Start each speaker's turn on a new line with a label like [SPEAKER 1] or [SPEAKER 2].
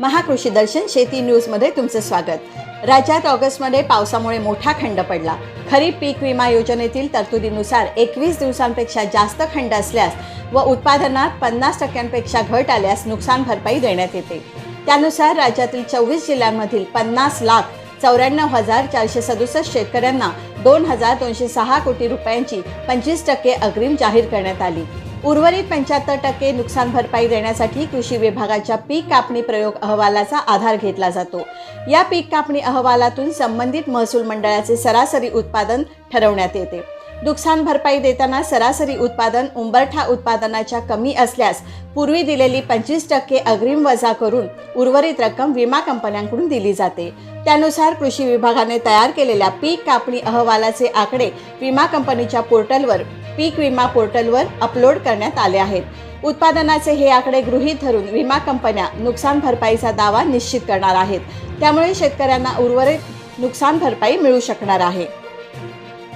[SPEAKER 1] महाकृषी दर्शन शेती न्यूजमध्ये तुमचं स्वागत. राज्यात ऑगस्टमध्ये पावसामुळे मोठा खंड पडला. खरीप पीक विमा योजनेतील तरतुदीनुसार एकवीस दिवसांपेक्षा जास्त खंड असल्यास व उत्पादनात पन्नास टक्क्यांपेक्षा घट आल्यास नुकसान भरपाई देण्यात येते. त्यानुसार राज्यातील चोवीस जिल्ह्यांमधील पन्नास लाख चौऱ्याण्णव हजार चारशे सदुसष्ट शेतकऱ्यांना दोन हजार दोनशे सहा कोटी रुपयांची पंचवीस टक्के अग्रिम जाहीर करण्यात आली. उर्वरित पंच्याहत्तर टक्के नुकसान भरपाई देण्यासाठी कृषी विभागाच्या पीक कापणी प्रयोग अहवालाचा आधार घेतला जातो. या पीक कापणी अहवालातून संबंधित महसूल मंडळाचे सरासरी उत्पादन ठरवण्यात येते. नुकसान भरपाई देताना सरासरी उत्पादन उंबरठा उत्पादनाच्या कमी असल्यास पूर्वी दिलेली पंचवीस टक्के अग्रिम वजा करून उर्वरित रक्कम विमा कंपन्यांकडून दिली जाते. त्यानुसार कृषी विभागाने तयार केलेल्या पीक कापणी अहवालाचे आकडे विमा कंपनीच्या पोर्टलवर पीक विमा पोर्टलवर अपलोड करण्यात आले आहेत. उत्पादनाचे हे आकडे गृहीत धरून विमा कंपन्या नुकसान भरपाईचा दावा निश्चित करणार आहेत. त्यामुळे शेतकऱ्यांना उर्वरित नुकसान भरपाई मिळू शकणार आहे.